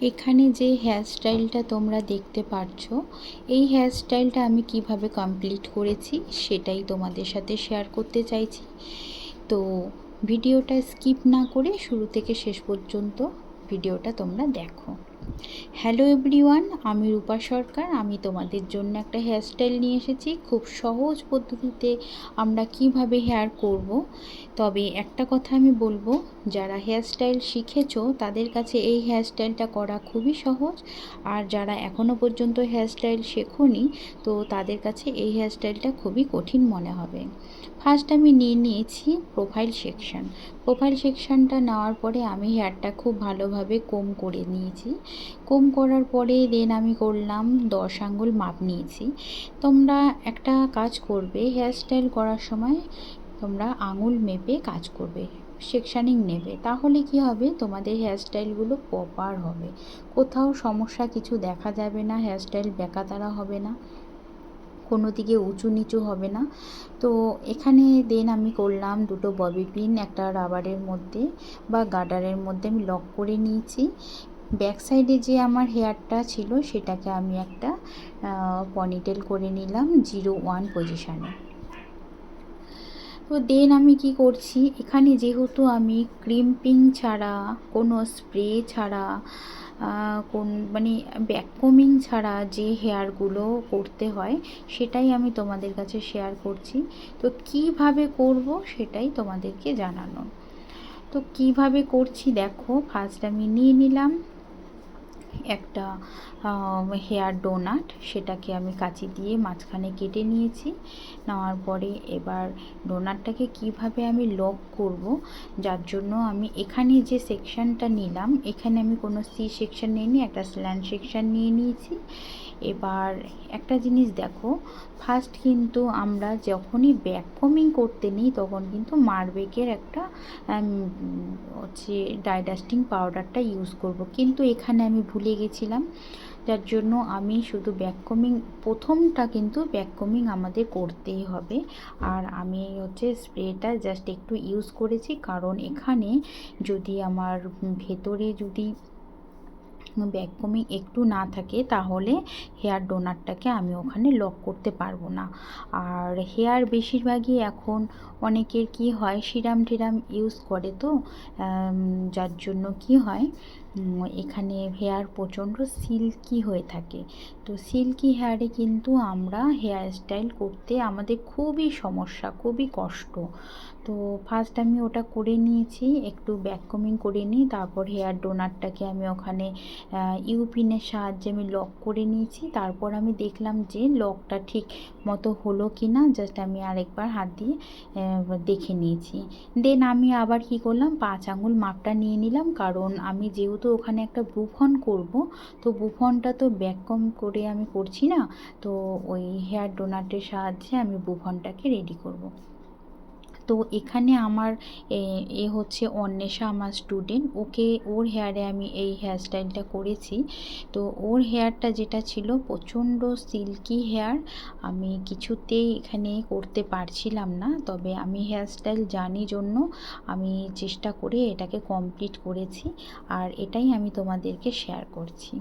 এখানে যে হেয়ারস্টাইলটা তোমরা দেখতে পাচ্ছ এই হেয়ারস্টাইলটা আমি কীভাবে কমপ্লিট করেছি সেটাই তোমাদের সাথে শেয়ার করতে চাইছি। তো ভিডিওটা স্কিপ না করে শুরু থেকে শেষ পর্যন্ত ভিডিওটা তোমরা দেখো। হ্যালো এভরিওয়ান আমি রূপা সরকার। আমি তোমাদের জন্য একটা হেয়ারস্টাইল নিয়ে এসেছি। খুব সহজ পদ্ধতিতে আমরা কীভাবে হেয়ার করব। তবে একটা কথা আমি বলব, যারা হেয়ারস্টাইল শিখেছো, তাদের কাছে এই হেয়ারস্টাইলটা করা খুবই সহজ। আর যারা এখনও পর্যন্ত হেয়ারস্টাইল শেখোনি, তো তাদের কাছে এই হেয়ারস্টাইলটা খুবই কঠিন মনে হবে। ফার্স্ট আমি নিয়ে নিয়েছি প্রোফাইল সেকশান প্রোফাইল সেকশানটা নেওয়ার পরে আমি হেয়ারটা খুব ভালোভাবে কম করে নিয়েছি। কোম করার পরে দেন আমি করলাম দশ আঙ্গুল মাপ নিয়েছি। তোমরা একটা কাজ করবে হেয়ারস্টাইল করার সময় তোমরা আঙুল মেপে কাজ করবে সেকশানিং নেবে। তাহলে কি হবে? তোমাদের হেয়ারস্টাইলগুলো প্রপার হবে। কোথাও সমস্যা কিছু দেখা যাবে না হেয়ারস্টাইল বেকাতারা হবে না, কোনো দিকে উঁচু নিচু হবে না। তো এখানে দেন আমি করলাম দুটো ববি পিন, একটা রাবারের মধ্যে বা গার্ডারের মধ্যে আমি লক করে নিয়েছি। ব্যাক সাইডে যে আমার হেয়ারটা ছিল, সেটাকে আমি একটা পনিটেল করে নিলাম জিরো ওয়ান পজিশানে। তো দেন আমি কি করছি, এখানে যেহেতু আমি ক্রিম্পিং ছাড়া, কোনো স্প্রে ছাড়া কোন মানে ব্যাককমিং ছাড়া যে হেয়ারগুলো করতে হয়, সেটাই আমি তোমাদের কাছে শেয়ার করছি। তো কীভাবে করব সেটাই তোমাদেরকে জানানো। তো কীভাবে করছি দেখো ফার্স্ট আমি নিয়ে নিলাম একটা হেয়ার ডোনাট সেটাকে আমি কাঁচি দিয়ে মাঝখানে কেটে নিয়েছি। নেওয়ার পরে এবার ডোনাটটাকে কীভাবে আমি লক করব, যার জন্য আমি এখানে যে সেকশানটা নিলাম, এখানে আমি কোনো সি সেকশান নিয়ে একটা স্ল্যান্ড সেকশান নিয়ে নিয়েছি। এবার একটা জিনিস দেখো ফার্স্ট কিন্তু আমরা যখনই ব্যাককমিং করতে নিই, তখন কিন্তু মারবেকের একটা হচ্ছে ডাইডাস্টিং পাউডারটা ইউজ করব। কিন্তু এখানে আমি ভুলে গেছিলাম, যার জন্য আমি শুধু ব্যাককমিং প্রথমটা কিন্তু ব্যাককমিং আমাদের করতেই হবে। আর আমি হচ্ছে স্প্রেটা জাস্ট একটু ইউজ করেছি, কারণ এখানে যদি আমার ভেতরে যদি ব্যাককমিং একটু না থাকে, তাহলে হেয়ার ডোনারটাকে আমি ওখানে লক করতে পারব না। আর হেয়ার বেশিরভাগই এখন অনেকের কি হয় সিরাম টিরাম ইউজ করে তো যার জন্য কি হয় এখানে হেয়ার প্রচণ্ড সিল্কি হয়ে থাকে। তো সিল্কি হেয়ারে কিন্তু আমরা হেয়ার স্টাইল করতে আমাদের খুবই সমস্যা, খুবই কষ্ট। তো ফার্স্ট আমি ওটা করে নিয়েছি, একটু ব্যাককমিং করে নিই, তারপর হেয়ার ডোনারটাকে আমি ওখানে ইউপিনের সাহায্যে আমি লক করে নিয়েছি। তারপর আমি দেখলাম যে লকটা ঠিক মতো হলো কি না জাস্ট আমি আরেকবার হাত দিয়ে দেখে নিয়েছি। দেন আমি আবার কি করলাম, পাঁচ আঙুল মাপটা নিয়ে নিলাম, কারণ আমি যেহেতু ওখানে একটা বুফন করব, তো বুফনটা তো ব্যাককম করে আমি করছি না, তো ওই হেয়ার ডোনাটের সাহায্যে আমি বুফনটাকে রেডি করব। তো এখানে আমার, এ হচ্ছে অন্বেষা আমার স্টুডেন্ট ওকে ওর হেয়ারে আমি এই হেয়ারস্টাইলটা করেছি। তো ওর হেয়ারটা যেটা ছিল প্রচণ্ড সিল্কি হেয়ার আমি কিছুতেই এখানে করতে পারছিলাম না। তবে আমি হেয়ারস্টাইল জানি জন্য আমি চেষ্টা করে এটাকে কমপ্লিট করেছি আর এটাই আমি তোমাদেরকে শেয়ার করছি।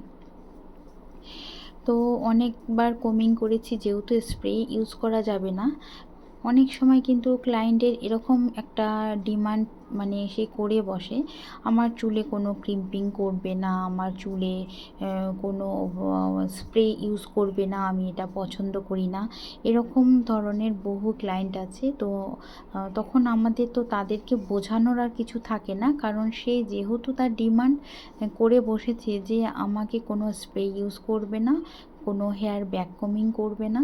তো অনেকবার কমিং করেছি, যেহেতু স্প্রে ইউজ করা যাবে না অনেক সময় কিন্তু ক্লায়েন্টের এরকম একটা ডিমান্ড মানে সে করে বসে। আমার চুলে কোনো ক্রিম্পিং করবে না, আমার চুলে কোনো স্প্রে ইউজ করবে না, আমি এটা পছন্দ করি না। এরকম ধরনের বহু ক্লায়েন্ট আছে। তো তখন আমাদের তো তাদেরকে বোঝানোর আর কিছু থাকে না। কারণ সে যেহেতু তার ডিমান্ড করে বসেছে যে আমাকে কোনো স্প্রে ইউজ করবে না, কোনো হেয়ার ব্যাককমিং করবে না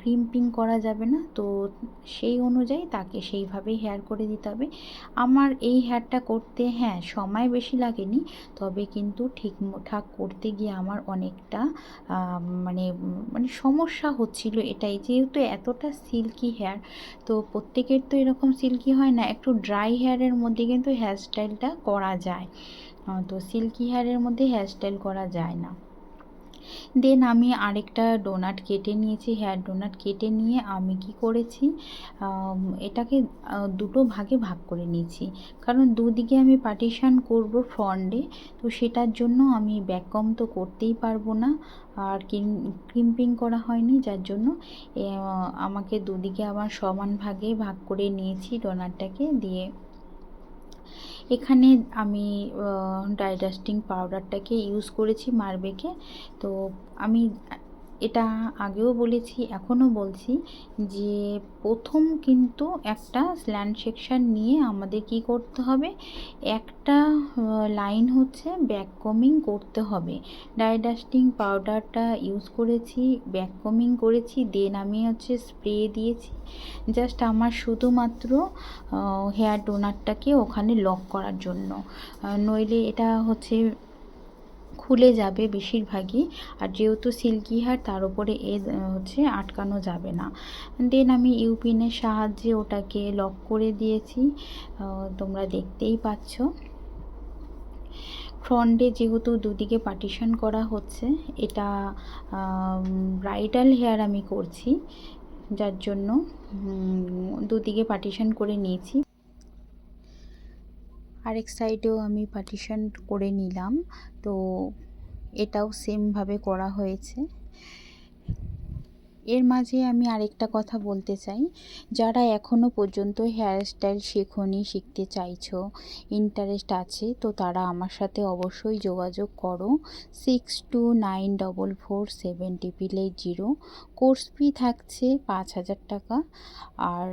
ক্রিম্পিং করা যাবে না, তো সেই অনুযায়ী তাকে সেইভাবেই হেয়ার করে দিতে হবে। আমার এই হেয়ারটা করতে হ্যাঁ সময় বেশি লাগেনি, তবে কিন্তু ঠিকঠাক করতে গিয়ে আমার অনেকটা মানে মানে সমস্যা হচ্ছিল এটাই। যেহেতু এতটা সিল্কি হেয়ার, তো প্রত্যেকের তো এরকম সিল্কি হয় না, একটু ড্রাই হেয়ারের মধ্যে কিন্তু হেয়ারস্টাইলটা করা যায়। তো সিল্কি হেয়ারের মধ্যে হেয়ারস্টাইল করা যায় না। দেন আমি আরেকটা ডোনাট কেটে নিয়েছি হেয়ার ডোনাট কেটে নিয়ে আমি কি করেছি এটাকে দুটো ভাগে ভাগ করে নিয়েছি। কারণ দুদিকে আমি পার্টিশান করব ফ্রন্টে তো সেটার জন্য আমি ব্যাককম তো করতেই পারব না, আর ক্রিম্পিং করা হয়নি, যার জন্য আমাকে দুদিকে আবার সমান ভাগে ভাগ করে নিয়েছি ডোনাটটাকে দিয়ে। এখানে আমি ডাইডাস্টিং পাউডারটাকে ইউজ করেছি মারবেকে। তো আমি এটা আগেও বলেছি, এখনও বলছি যে প্রথম কিন্তু একটা স্ল্যান্ড সেকশন নিয়ে আমাদের কি করতে হবে? একটা লাইন হচ্ছে ব্যাক কমিং করতে হবে। ডাস্টিং পাউডারটা ইউজ করেছি ব্যাক কমিং করেছি দেন আমি হচ্ছে স্প্রে দিয়েছি। জাস্ট আমার শুধুমাত্র হেয়ার ডোনারটাকে ওখানে লক করার জন্য। নইলে এটা হচ্ছে খুলে যাবে বেশিরভাগই। আর যেহেতু সিল্কি হেয়ার তার উপরে এ হচ্ছে আটকানো যাবে না। দেন আমি ইউপিনের সাহায্যে ওটাকে লক করে দিয়েছি। তোমরা দেখতেই পাচ্ছ। ফ্রন্টে যেহেতু দুদিকে পার্টিশন করা হচ্ছে, এটা ব্রাইডাল হেয়ার আমি করছি। যার জন্য দুদিকে পার্টিশন করে নিয়েছি। আরেক সাইডেও আমি পার্টিশন করে নিলাম। তো এটাও সেমভাবে করা হয়েছে। এর মাঝে আমি আরেকটা কথা বলতে চাই। যারা এখনও পর্যন্ত হেয়ার স্টাইল শেখনি, শিখতে চাইছো ইন্টারেস্ট আছে, তো তারা আমার সাথে অবশ্যই যোগাযোগ করো। Six two nine double four seven triple eight zero course fee থাকছে পাঁচ হাজার টাকা। আর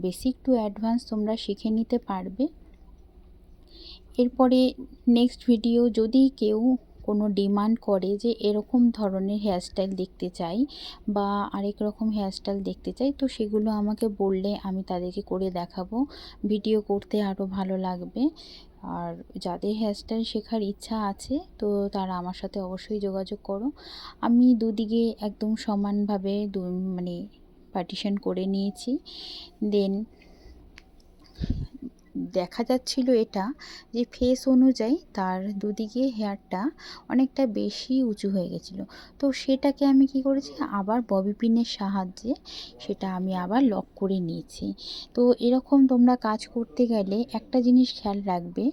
বেসিক টু অ্যাডভান্স তোমরা শিখে নিতে পারবে। এরপরে নেক্সট ভিডিও যদি কেউ কোনো ডিমান্ড করে যে এরকম ধরনের হেয়ারস্টাইল দেখতে চাই বা আরেক রকম হেয়ারস্টাইল দেখতে চাই, তো সেগুলো আমাকে বললে আমি তাদেরকে করে দেখাবো। ভিডিও করতে আরও ভালো লাগবে। আর যাদের হেয়ারস্টাইল শেখার ইচ্ছা আছে, তো তারা আমার সাথে অবশ্যই যোগাযোগ করো। আমি দুদিকে একদম সমানভাবে দু মানে পার্টিশন করে নিয়েছি। দেন দেখা যাচ্ছিল এটা যে ফেস অনুযায়ী তার দুদিকে হেয়ারটা অনেকটা বেশি উঁচু হয়ে গেছিল। তো সেটাকে আমি কি করেছি? আবার ববি পিনের সাহায্যে সেটা আমি আবার লক করে নিয়েছি। তো এরকম তোমরা কাজ করতে গেলে একটা জিনিস খেয়াল রাখবে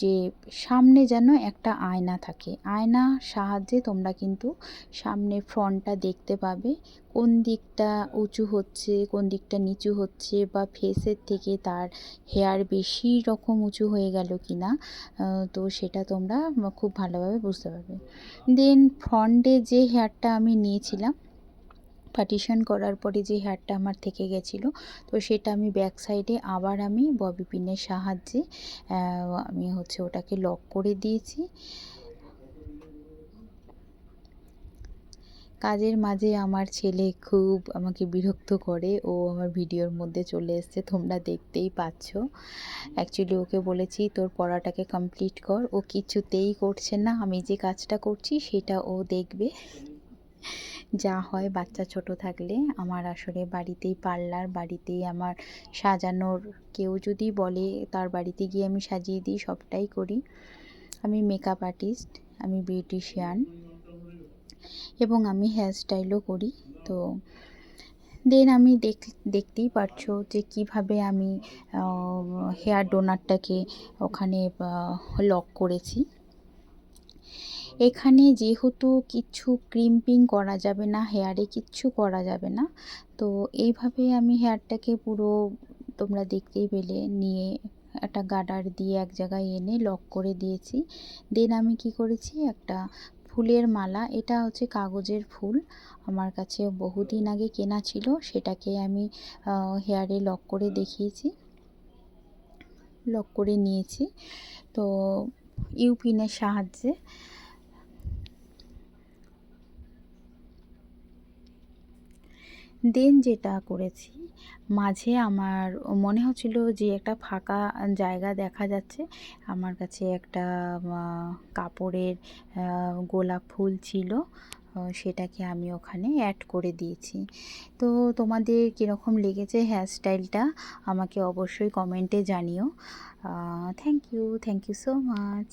যে সামনে যেন একটা আয়না থাকে। আয়না সাহায্যে তোমরা কিন্তু সামনে ফ্রন্টটা দেখতে পাবে কোন দিকটা উঁচু হচ্ছে, কোন দিকটা নিচু হচ্ছে বা ফেসের থেকে তার হেয়ার বেশি রকম উঁচু হয়ে গেল কি না তো সেটা তোমরা খুব ভালোভাবে বুঝতে পারবে। দেন ফ্রন্টে যে হেয়ারটা আমি নিয়েছিলাম পার্টিশন করার পরে যে হেয়ারটা আমার থেকে গেছিল, তো সেটা আমি ব্যাক সাইডে আবার আমি ববি পিনের সাহায্যে আমি হচ্ছে ওটাকে লক করে দিয়েছি। কাজের মাঝে আমার ছেলে খুব আমাকে বিরক্ত করে। ও আমার ভিডিওর মধ্যে চলে এসছে, তোমরা দেখতেই পাচ্ছ। অ্যাকচুয়ালি ওকে বলেছি, তোর পড়াটাকে কমপ্লিট কর। ও কিছুতেই করছে না। আমি যে কাজটা করছি, সেটা ও দেখবে। যা হয় বাচ্চা ছোট থাকলে। আমার আসলে বাড়িতেই পার্লার, বাড়িতেই আমার সাজানোর কেউ যদি বলে, তার বাড়িতে গিয়ে আমি সাজিয়ে দিই, সবটাই করি। আমি মেকআপ আর্টিস্ট আমি বিউটিশিয়ান এবং আমি হেয়ার স্টাইলও করি। তো দেন আমি দেখ, দেখতেই পারছ যে কীভাবে আমি হেয়ার ডোনারটাকে ওখানে লক করেছি। এখানে যেহেতু কিছু ক্রিম্পিং করা যাবে না হেয়ারে কিচ্ছু করা যাবে না, তো এইভাবে আমি হেয়ারটাকে পুরো তোমরা দেখতেই পেলে, নিয়ে একটা গার্ডার দিয়ে এক জায়গায় এনে লক করে দিয়েছি। দেন আমি কি করেছি, একটা ফুলের মালা, এটা হচ্ছে কাগজের ফুল। আমার কাছে বহুদিন আগে কেনা ছিল, সেটাকে আমি হেয়ারে লক করে দেখিয়েছি। লক করে নিয়েছি। তো ইউপিনের সাহায্যে দেন যেটা করেছি, মাঝে আমার মনে হচ্ছিল যে একটা ফাঁকা জায়গা দেখা যাচ্ছে। আমার কাছে একটা কাপড়ের গোলাপ ফুল ছিল সেটাকে আমি ওখানে অ্যাড করে দিয়েছি। তো তোমাদের কীরকম লেগেছে হেয়ারস্টাইলটা আমাকে অবশ্যই কমেন্টে জানিও। Thank you thank you so much